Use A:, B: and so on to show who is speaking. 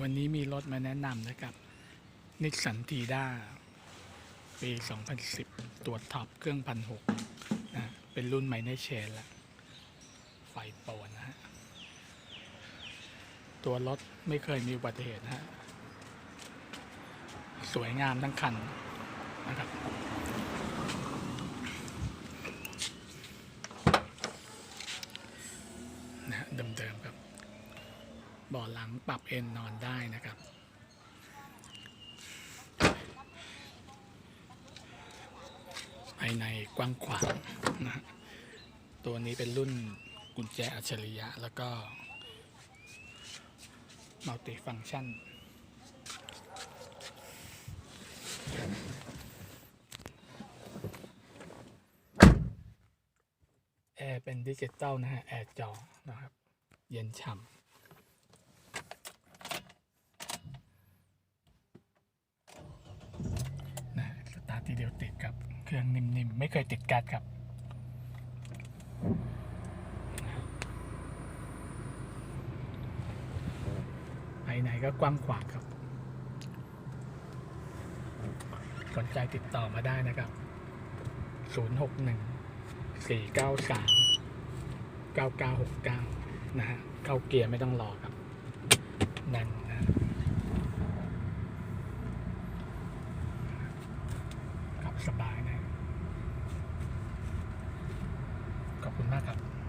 A: วันนี้มีรถมาแนะนำนะครับนิสสันทีด้าปี 2010 ตัวท็อปเครื่องพันหกนะเป็นรุ่นไมเนเชนแล้วไฟโปนนะฮะ ตัวรถไม่เคยมีอุบัติเหตุนะฮะ สวยงามทั้งคันนะครับนะฮะเดิมๆครับ บาะหลังปรับเอนนอนได้นะครับ ภายในกว้างขวางนะฮะตัวนี้เป็นรุ่นกุญแจอัจฉริยะ แล้วก็มัลติฟัง c t ชันแอร์เป็นดิจิตอลนะฮะ แอร์จอนะครับ เย็นฉ่ำนะสตาร์ททีเดียวติดครับเครื่องนิ่มๆ ไม่เคยติดกัดครับภายในก็กว้างขวางครับ สนใจติดต่อมาได้นะครับ 061 493 9969 นะฮะ เข้าเกียร์ไม่ต้องรอครับ นั่น คุณมากครับ